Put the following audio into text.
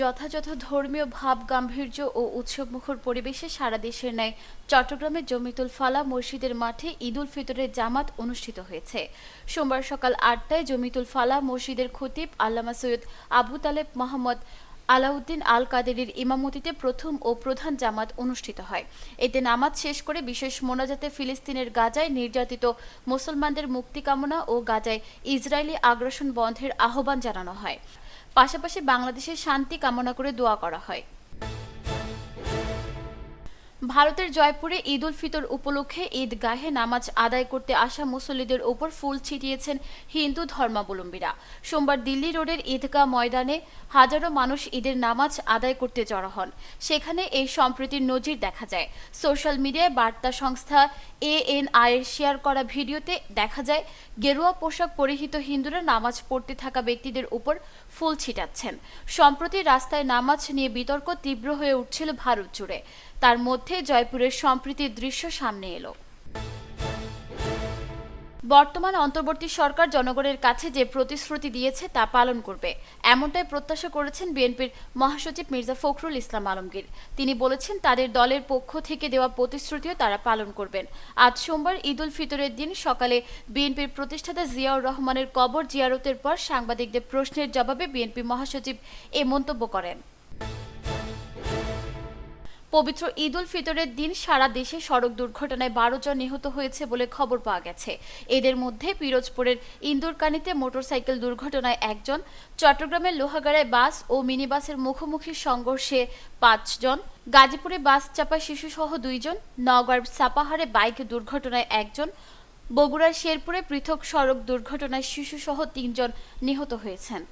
যথাযথ ধর্মীয় ভাব, গাম্ভীর্য ও উৎসবমুখর পরিবেশে সারা দেশের ন্যায় চট্টগ্রামের জমিতুল ফালা মসজিদের মাঠে ঈদুল ফিতরের জামাত অনুষ্ঠিত হয়েছে। সোমবার সকাল আটটায় জমিতুল ফালা মসজিদের খতিব আল্লামা সৈয়দ আবু তালেব মোহাম্মদ আলাউদ্দিন আল কাদেরের ইমামতিতে প্রথম ও প্রধান জামাত অনুষ্ঠিত হয়। এতে নামাজ শেষ করে বিশেষ মোনাজাতে ফিলিস্তিনের গাজায় নির্যাতিত মুসলমানদের মুক্তি কামনা ও গাজায় ইসরায়েলি আগ্রাসন বন্ধের আহ্বান জানানো হয়। পাশাপাশি বাংলাদেশের শান্তি কামনা করে দোয়া করা হয়। ভারতের জয়পুরে ঈদ উল ফিতর উপলক্ষে ঈদগাহে নামাজ আদায় করতে আসা মুসল্লিদের ওপর ফুল ছিটিয়েছেন হিন্দু ধর্মাবলম্বীরা। সোমবার দিল্লি রোডের ঈদগাহ ময়দানে হাজারো মানুষ ঈদের নামাজ আদায় করতে জড়ো হন। সেখানে এই সম্প্রীতির নজির দেখা যায়। সোশ্যাল মিডিয়ায় বার্তা সংস্থা এএনআই এর শেয়ার করা ভিডিওতে দেখা যায়, গেরুয়া পোশাক পরিহিত হিন্দুরা নামাজ পড়তে থাকা ব্যক্তিদের উপর ফুল ছিটাচ্ছেন। সম্প্রতি রাস্তায় নামাজ নিয়ে বিতর্ক তীব্র হয়ে উঠছিল ভারত জুড়ে। তার মধ্যে জয়পুরের সম্প্রীতির দৃশ্য সামনে এলো। বর্তমান অন্তর্বর্তী সরকার জনগণের কাছে যে প্রতিশ্রুতি দিয়েছে তা পালন করবে, এমনটাই প্রত্যাশা করেছেন বিএনপির মহাসচিব মির্জা ফখরুল ইসলাম আলমগীর। তিনি বলেছেন, তাদের দলের পক্ষ থেকে দেওয়া প্রতিশ্রুতিও তারা পালন করবেন। আজ সোমবার ঈদ উল ফিতরের দিন সকালে বিএনপির প্রতিষ্ঠাতা জিয়াউর রহমানের কবর জিয়ারতের পর সাংবাদিকদের প্রশ্নের জবাবে বিএনপি মহাসচিব এ মন্তব্য করেন। পবিত্র ঈদ উল ফিতরের দিন সারা দেশে সড়ক দুর্ঘটনায় বারো জন নিহত হয়েছে বলে খবর পাওয়া গেছে। এদের মধ্যে পিরোজপুরের ইন্দুরকানিতে মোটরসাইকেল দুর্ঘটনায় একজন, চট্টগ্রামের লোহাগাড়ায় বাস ও মিনিবাসের মুখোমুখি সংঘর্ষে পাঁচজন গাজীপুরে বাস চাপা শিশুসহ দুইজন নওগাঁর সাপাহারে বাইক দুর্ঘটনায় একজন, বগুড়ার শেরপুরে পৃথক সড়ক দুর্ঘটনায় শিশুসহ তিনজন নিহত হয়েছেন।